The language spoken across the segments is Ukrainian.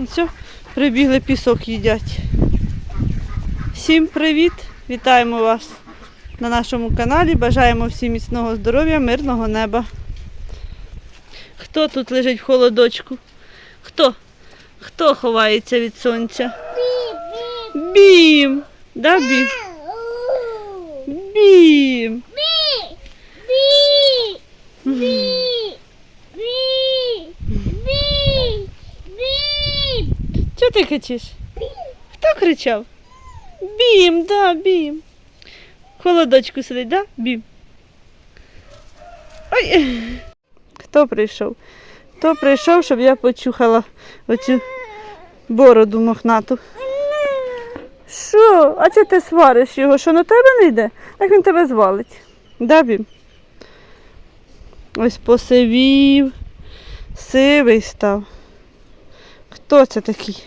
І все, прибігли пісок їдять. Всім привіт! Вітаємо вас на нашому каналі. Бажаємо всім міцного здоров'я, мирного неба. Хто тут лежить в холодочку? Хто? Хто ховається від сонця? Бім! Да, бім? Бім! Чого ти кричиш? Хто кричав? Бім, да, бім. Холодочку сидить, да? Бім. Ой. Хто прийшов? Хто прийшов, щоб я почухала оцю бороду мохнату? Що? А чого ти свариш його? Що на тебе не йде? Так він тебе звалить. Да, бім? Ось посивів, сивий став. Хто це такий?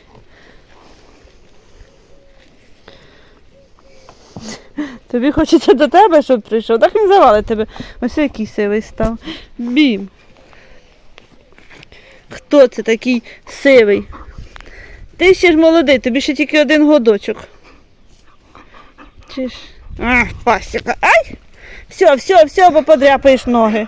Тобі хочеться до тебе, щоб прийшов. Так він завалить тебе. Ось який сивий став. Бім. Хто це такий сивий? Ти ще ж молодий, тобі ще тільки один годочок. Чи ж? А, пасіка. Ай! Все, все, все, бо подряпаєш ноги.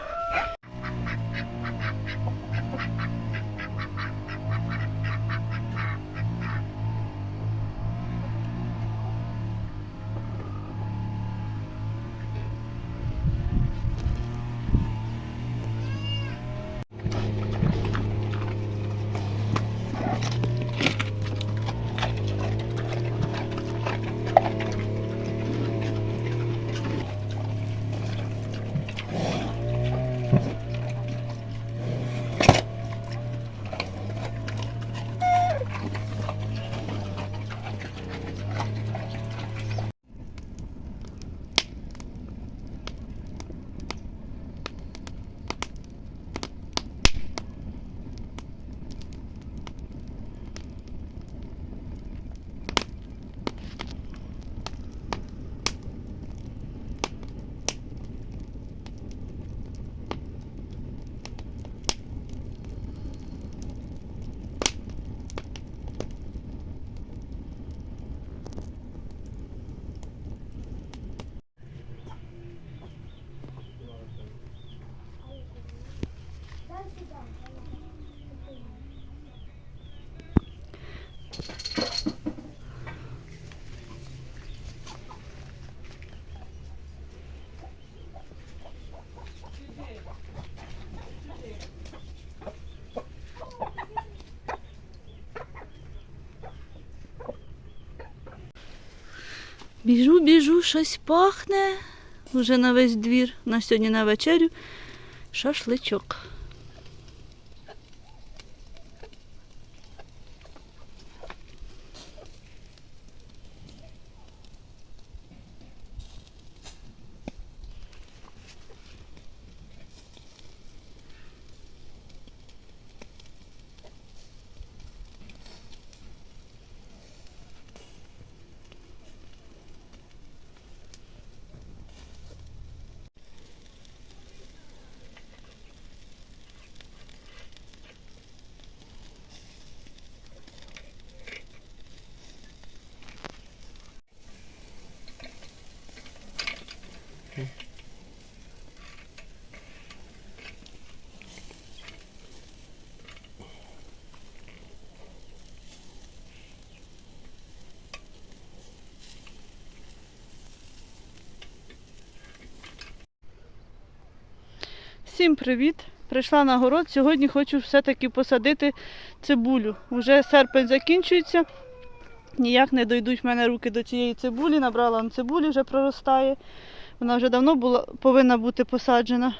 Біжу, біжу, щось пахне. Уже на весь двір. На сьогодні на вечерю. Шашличок. Всім привіт! Прийшла на город. Сьогодні хочу все-таки посадити цибулю. Уже серпень закінчується. Ніяк не дойдуть в мене руки до цієї цибулі. Набрала он цибулі, вже проростає. Вона вже давно була, повинна бути посаджена.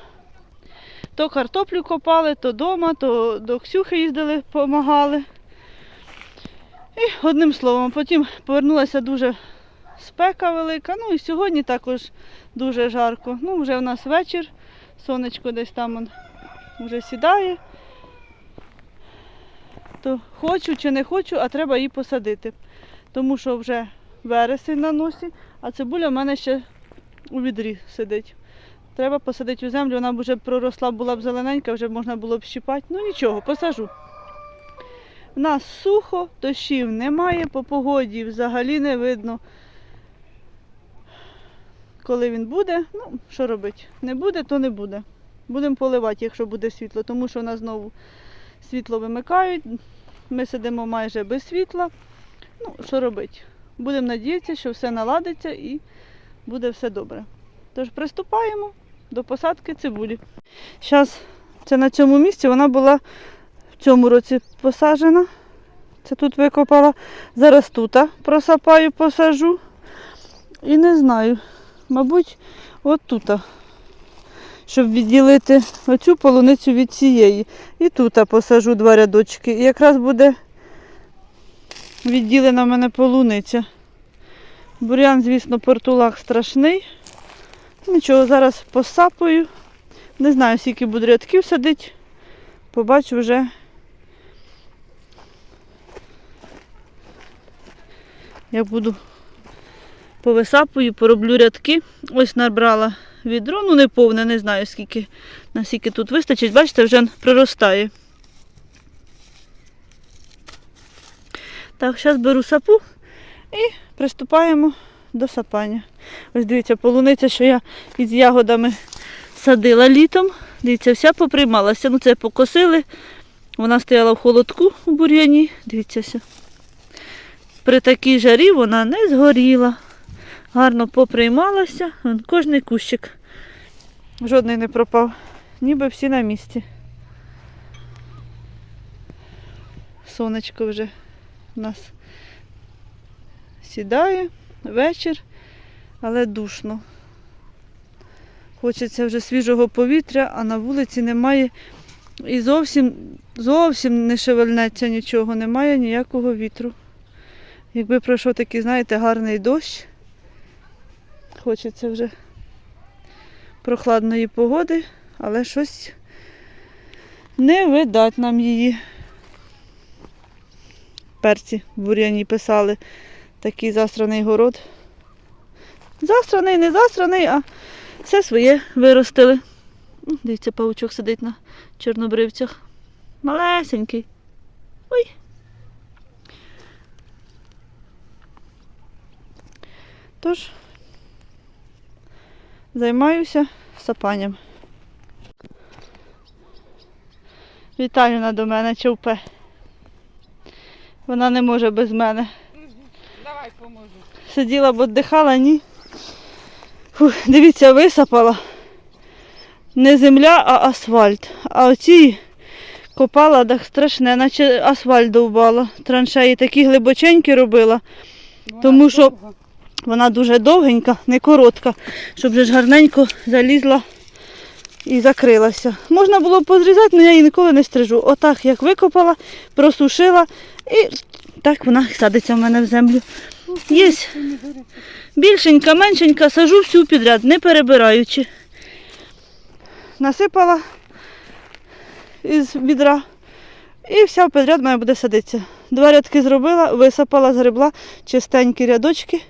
То картоплю копали, то вдома, то до Ксюхи їздили, допомагали. І одним словом, потім повернулася дуже спека велика. Ну і сьогодні також дуже жарко. Ну, вже в нас вечір. Сонечко десь там он вже сідає. То хочу чи не хочу, а треба її посадити. Тому що вже вересень на носі, а цибуля в мене ще у відрі сидить. Треба посадити у землю, вона б вже проросла, була б зелененька, вже можна було б щипати. Ну нічого, посажу. У нас сухо, дощів немає, по погоді взагалі не видно. Коли він буде, ну, що робити? Не буде, то не буде. Будемо поливати, якщо буде світло, тому що у нас знову світло вимикають. Ми сидимо майже без світла. Ну, що робити? Будемо надіятися, що все наладиться і буде все добре. Тож приступаємо до посадки цибулі. Зараз це на цьому місці вона була в цьому році посаджена. Це тут викопала. Зараз тут просапаю, посажу. І не знаю. Мабуть, от тут. Щоб відділити оцю полуницю від цієї. І тут посажу два рядочки. І якраз буде відділена в мене полуниця. Бур'ян, звісно, портулак страшний. Нічого, зараз посапаю. Не знаю, скільки буду рядків садити. Побачу вже. Як буду повисапую, пороблю рядки. Ось набрала відро, ну не повне, не знаю скільки, наскільки тут вистачить. Бачите, вже проростає. Так, зараз беру сапу і приступаємо до сапання. Ось дивіться, полуниця, що я із ягодами садила літом. Дивіться, вся поприймалася. Ну, це покосили. Вона стояла в холодку у бур'яні. Дивіться. При такій жарі вона не згоріла. Гарно поприймалася. Вон, кожний кущик. Жодний не пропав. Ніби всі на місці. Сонечко вже у нас сідає вечір, але душно. Хочеться вже свіжого повітря, а на вулиці немає і зовсім, зовсім не шевельнеться нічого, немає ніякого вітру. Якби пройшов такий, знаєте, гарний дощ, хочеться вже прохладної погоди, але щось не видать нам її. Перці бур'яні писали такий застраний город. Застраний, не застраний, а все своє виростили. Дивіться, паучок сидить на чорнобривцях. Малесенький. Ой. Тож, займаюся сапанням. Віталіна до мене човпе. Вона не може без мене. Давай поможу. Сиділа б віддихала, ні. Фух, дивіться, висапала. Не земля, а асфальт. А оці копала так страшне, наче асфальт довбала. Траншеї такі глибоченькі робила. Вона Тому що-. Вона дуже довгенька, не коротка, щоб вже ж гарненько залізла і закрилася. Можна було б позрізати, але я її ніколи не стрижу. Отак, як викопала, просушила і так вона садиться в мене в землю. Є більшенька, меншенька, сажу всю підряд, не перебираючи. Насипала із відра і вся підряд має буде садитися. Два рядки зробила, висипала, згребла, чистенькі рядочки.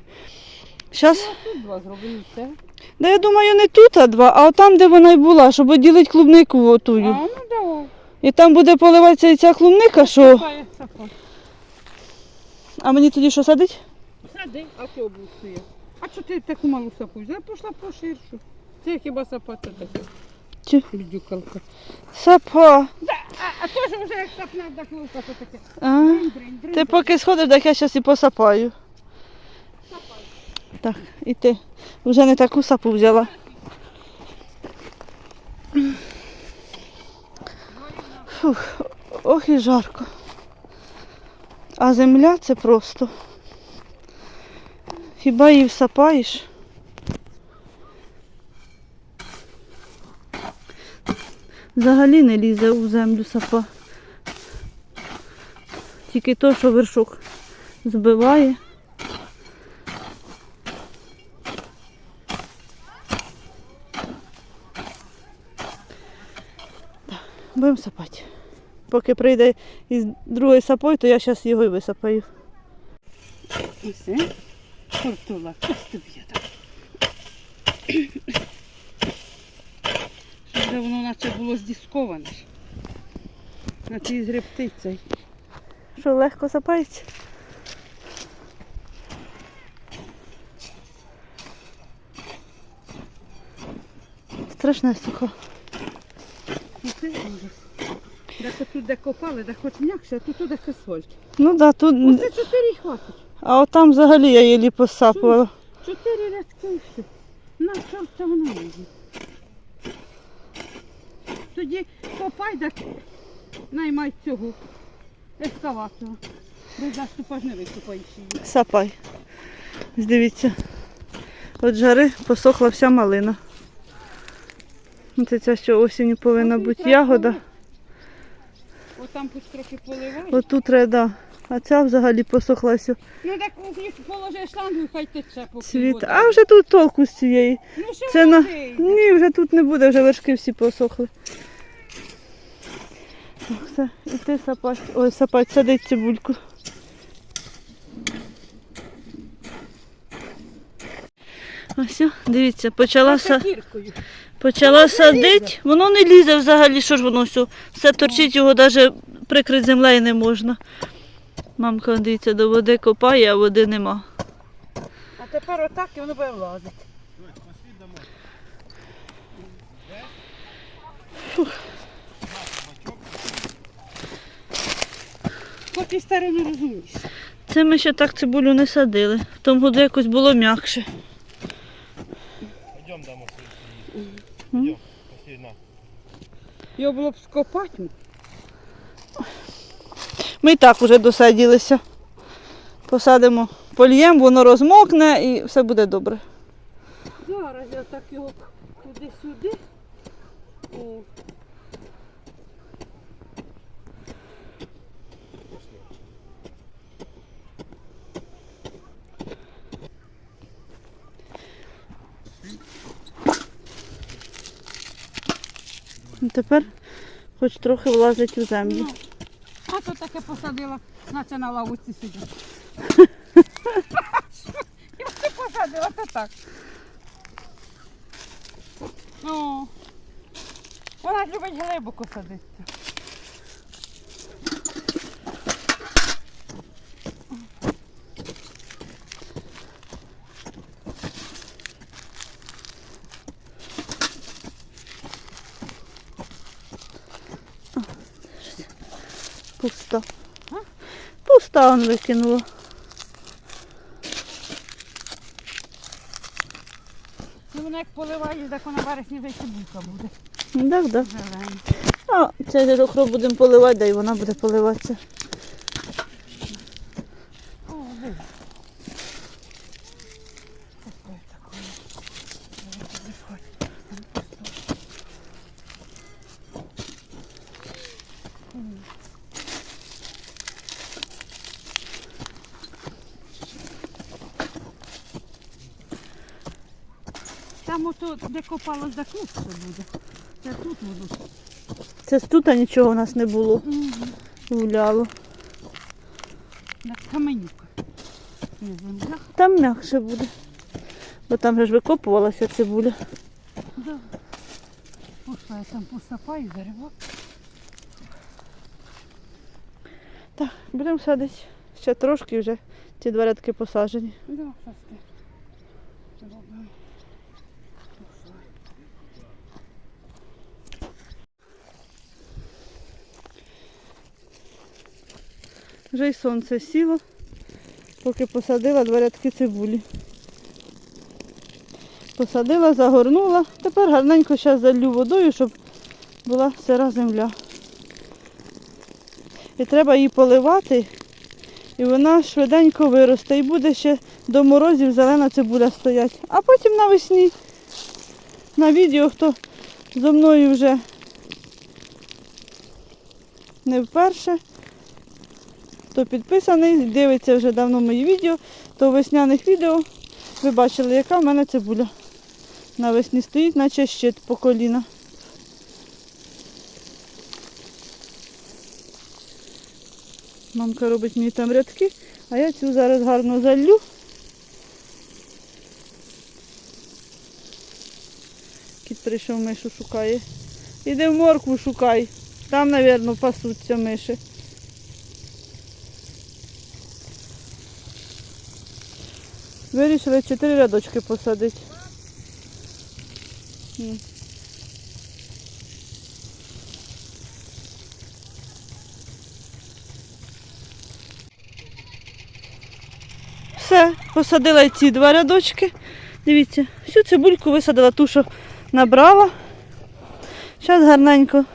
Зараз Тут два зробили все. Да я думаю, не тут, а два, а там, де вона й була, щоб відділити клубнику А, ну давай. І там буде поливатися і ця клубника, що. А мені тоді що садить? Сади, а що обусує? А що ти таку малу сапу взяла? Пішла поширшу. Це хіба сапа це таке? Чи? Бідюкалка. Сапа. А, а то ж вже як сапна вдохнувка, то таке. А, Дринь, дринь, дринь. ти поки сходиш, так я зараз і посапаю. Так, і ти. Вже не таку сапу взяла. Фух, ох і жарко. А земля це просто. Хіба її всапаєш? Взагалі не лізе у землю сапа. Тільки то, що вершок збиває. Будемо сапати. Поки прийде із другої сапою, то я зараз його і висапаю. І все. Портула, ось тобі я так. Щоб вже воно наче було здісковане. На цій згребти цей. Що легко сапається? Страшна суха. Ну це ужас. Де тут де копали, де хоч м'якше, а тут туди асфальт. Ну так, да, тут. Оце чотири й хватить. А от там взагалі я її посапувала. Чотири рядки і все. На що це воно нужно? Тоді копай, так наймай цього ескаватора. Без заступа ж не викопаєш її. Сапай. Дивіться. От жари посохла вся малина. Ну, Це ця що осінню повинна бути ягода. Отам хоч трохи поливай. Отут треба, да. а ця взагалі посохла все. Ну так їх положи шлангу, хай тече поки Цвіт. вода. А вже тут толку з цієї. Ну що Це на... Ні, вже тут не буде, вже вершки всі посохли. Так, все, і ти сапать. Ой, сапать, садить цибульку. Ось, о, дивіться, почала, са... Кіркою. Почала садити. Воно не лізе взагалі, що ж воно все. Все торчить, його навіть прикрити землею не можна. Мамка, дивіться, до води копає, а води нема. А тепер отак і воно буде влазити. Поки старий не розумієш. Це ми ще так цибулю не садили. В тому году якось було м'якше. Пойдем домой. М? Пойдем. Його було б скопати. Ми і так уже досадилися. Посадимо польєм, воно розмокне і все буде добре. Зараз я так його туди-сюди. Тепер хоч трохи влазить у землю. Ну, а то таке посадила, наче на лавуці сидить. І оце посадила, то так. Ну, вона любить глибоко садити. Пуста. А? Пуста он викинула. І вона як поливає, так вона вересні й буде. Так, так. Зелена. А цей рохро будемо поливати, да і вона буде поливатися. Там ото, де копалось, де клуб буде. Це тут воно. Це тут нічого у нас не було. Гуляло. На каменюка. Не земля. Там м'якше буде. Бо там же ж викопувалася цибуля. Да. Пошла я там посапаю дерева. Так, будемо садити. Ще трошки вже ці два рядки посаджені. Да, ти. Зробимо. Вже й сонце сіло, поки посадила два рядки цибулі. Посадила, загорнула. Тепер гарненько зараз залью водою, щоб була сира земля. І треба її поливати, і вона швиденько виросте. І буде ще до морозів зелена цибуля стоять. А потім навесні на відео, хто зо мною вже не вперше, хто підписаний, дивиться вже давно мої відео, то в весняних відео ви бачили, яка в мене цибуля. Навесні стоїть, наче щит по коліна. Мамка робить мені там рядки, а я цю зараз гарно залью. Кіт прийшов мишу шукає. Іди в моркву шукай. Там, мабуть, пасуться миші. Вирішили чотири рядочки посадити. Все, посадила ці два рядочки. Дивіться, всю цибульку висадила ту, що набрала. Зараз гарненько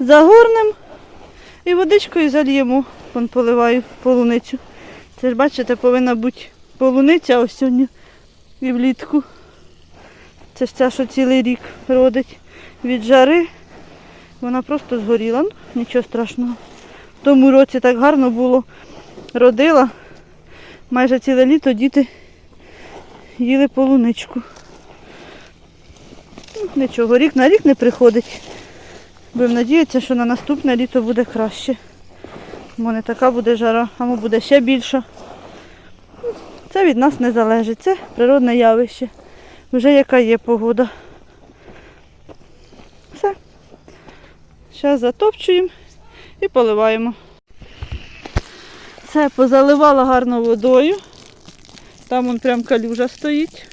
загорнемо і водичкою зальємо. Вон поливаю полуницю. Це ж бачите, повинна бути полуниця ось сьогодні і влітку. Це ж ця, що цілий рік родить від жари. Вона просто згоріла. Ну, нічого страшного. В тому році так гарно було. Родила. Майже ціле літо діти їли полуничку. Ну, Нічого, рік на рік не приходить. Будемо надіятися, що на наступне літо буде краще. Бо не така буде жара, а буде ще більша. Це від нас не залежить. Це природне явище. Вже яка є погода. Все. Зараз затопчуємо і поливаємо. Це позаливала гарно водою. Там вон прям калюжа стоїть.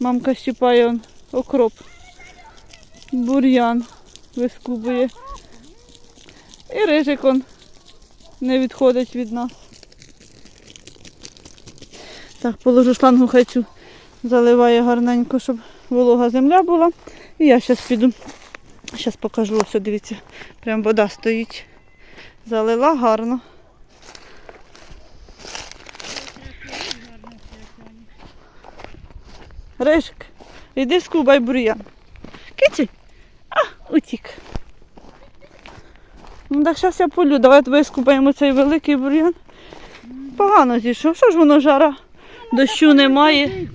Мамка щипає он окроп. Бур'ян вискубує. І рижик он не відходить від нас. Так, положу шлангу хай цю заливає гарненько, щоб волога земля була. І я зараз піду. Зараз покажу, ось дивіться, прям вода стоїть. Залила гарно. Рижик, іди скубай бур'ян. Киці. А, утік. Ну так зараз я полю. Давай вискупаємо цей великий бур'ян. Погано зійшов. Що ж воно жара? Дощу немає.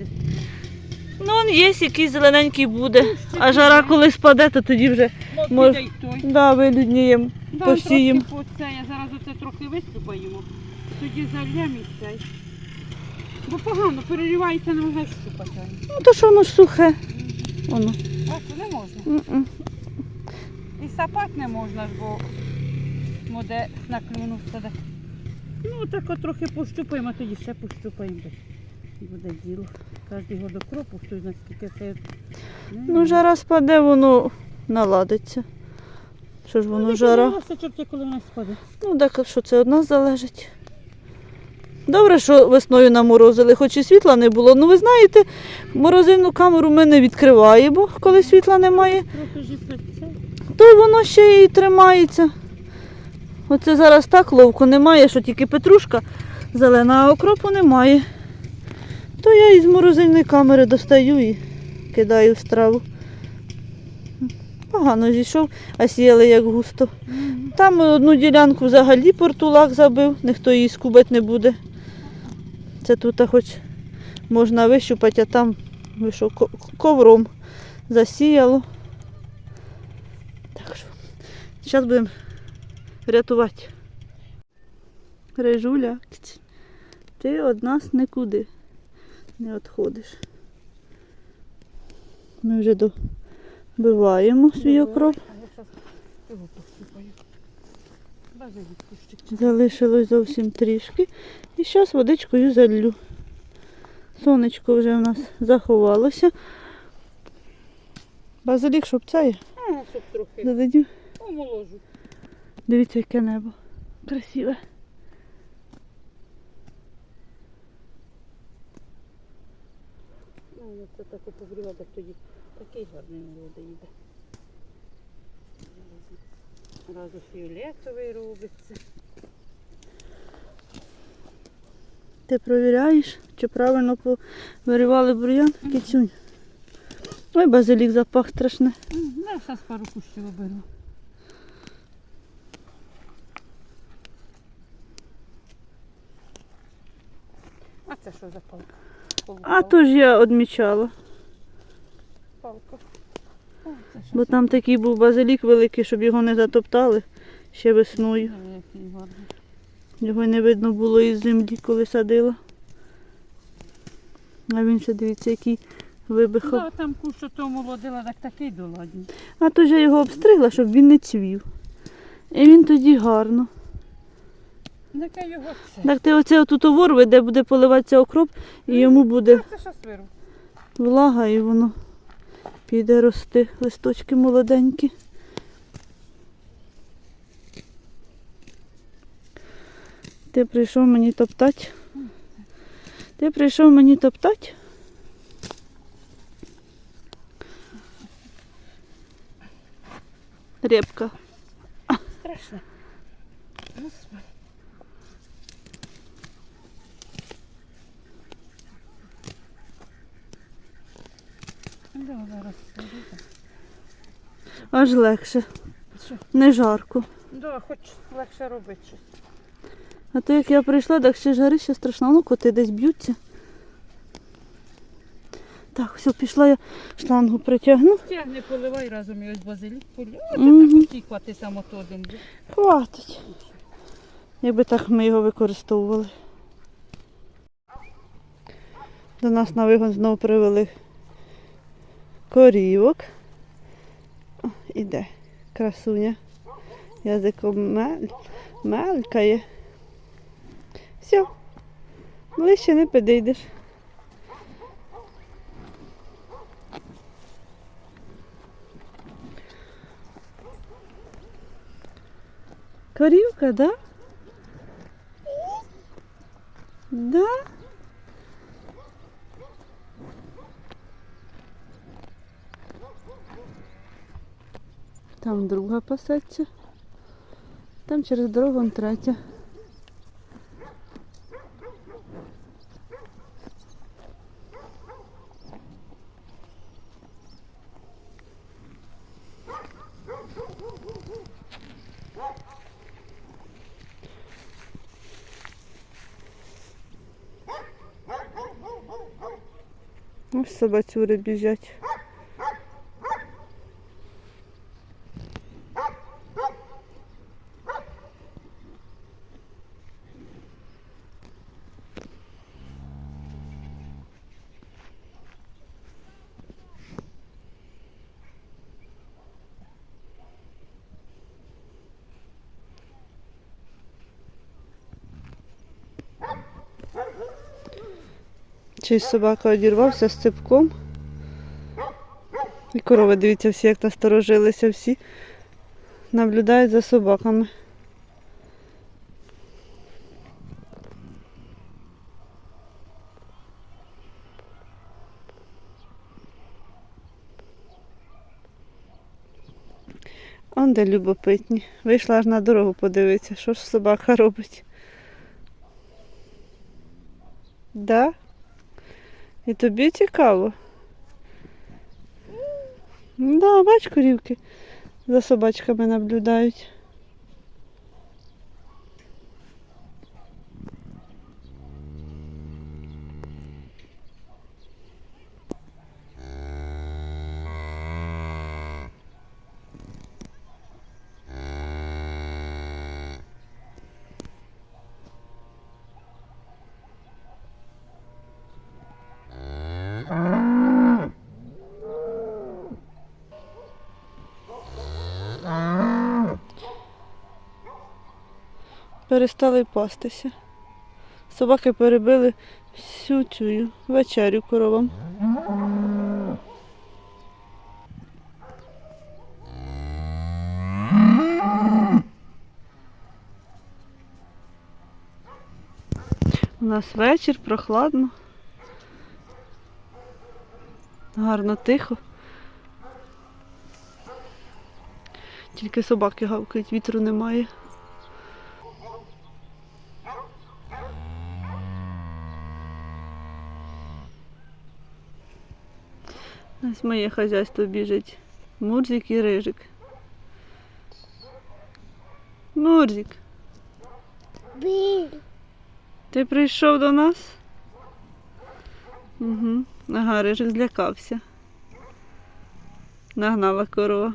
Ну, он є, якийсь зелененький буде. А жара коли спаде, то тоді вже Мож- да, вилюдніємо. Да, посіємо. я зараз оце трохи виступаємо. Тоді зальємо і цей. Бо погано переривається на весь щупати. Ну то що воно ж сухе. Воно. А це не можна. М-м. І сапати не можна ж, бо моде наклюнувся. де. Ну так от трохи пощупаємо, а тоді ще пощупаємо. Буде діло. Кожний год окропу, хто знає, скільки це. Ну, жара спаде, воно наладиться. Що ж воно жара? чорті, коли вона спаде. Ну, так що це від нас залежить. Добре, що весною наморозили, хоч і світла не було. Ну ви знаєте, морозильну камеру ми не відкриваємо, коли світла немає, то воно ще і тримається. Оце зараз так ловко немає, що тільки петрушка зелена, а окропу немає. То я із морозильної камери достаю і кидаю в страву. Погано зійшов, а сіяли як густо. Там одну ділянку взагалі портулак забив, ніхто її скубати не буде. Це тут хоч можна вищупати, а там вийшов ковром засіяло. Так що, зараз будемо рятувати. Режуля, ти від нас нікуди не відходиш. Ми вже добиваємо свій окроп. Залишилось зовсім трішки. І зараз водичкою залью. Сонечко вже в нас заховалося. Базилік, А, щоб трохи зададю. омоложу. Дивіться, яке небо. Красиве. Ну, це так погріла, так тоді такий гарний молодий йде. Разу фіолетовий робиться. Ти провіряєш, чи правильно виривали бур'ян? Кицюнь. Ой, базилік запах страшне. М, Ну, я зараз пару кущів оберу. А це що за палка? А то ж я одмічала. палка. О, це що Бо там такий був базилік великий, щоб його не затоптали ще весною. Диви, який гарний. Його й не видно було із землі, коли садила. А він ще дивіться, який вибихав. Да, там кущ, то молодила, так такий доладний. А то ж я його обстригла, щоб він не цвів. І він тоді гарно. Його це. Так ти оце отут ворви, де буде поливатися окроп, і йому буде Це влага, і воно піде рости. Листочки молоденькі. Ти прийшов мені топтати. Ти прийшов мені топтати. Репка. Страшно. Господи. Да, зараз. Аж легше. Що? Не жарко. Да, хоч легше робити щось. А то як я прийшла, так ще жарище страшно. Ну, коти десь б'ються. Так, все, пішла я штангу притягну. Тягни, поливай разом і ось базилік. О, Мгм. це само то один. буде. Хватить. Якби так ми його використовували. До нас на вигон знову привели корівок. О, іде красуня. Язиком мель... мелькає. Все. Ближче не підійдеш. Корівка, да? Да? Там друга пасеться. Там через дорогу вон третя. Ось собацюри біжать. Чийсь собака одірвався з ципком. І корови, дивіться, всі як насторожилися, всі наблюдають за собаками. Он де любопитні. Вийшла аж на дорогу подивитися, що ж собака робить. Да? І тобі цікаво? Да, бач, корівки за собачками наблюдають. Перестали пастися. Собаки перебили всю цю вечерю коровам. У нас вечір, прохладно. Гарно, тихо. Тільки собаки гавкають, вітру немає. Ось моє хазяйство біжить. Мурзик і рижик. Мурзик, ти прийшов до нас? Угу. Ага, рижик злякався. Нагнала корова.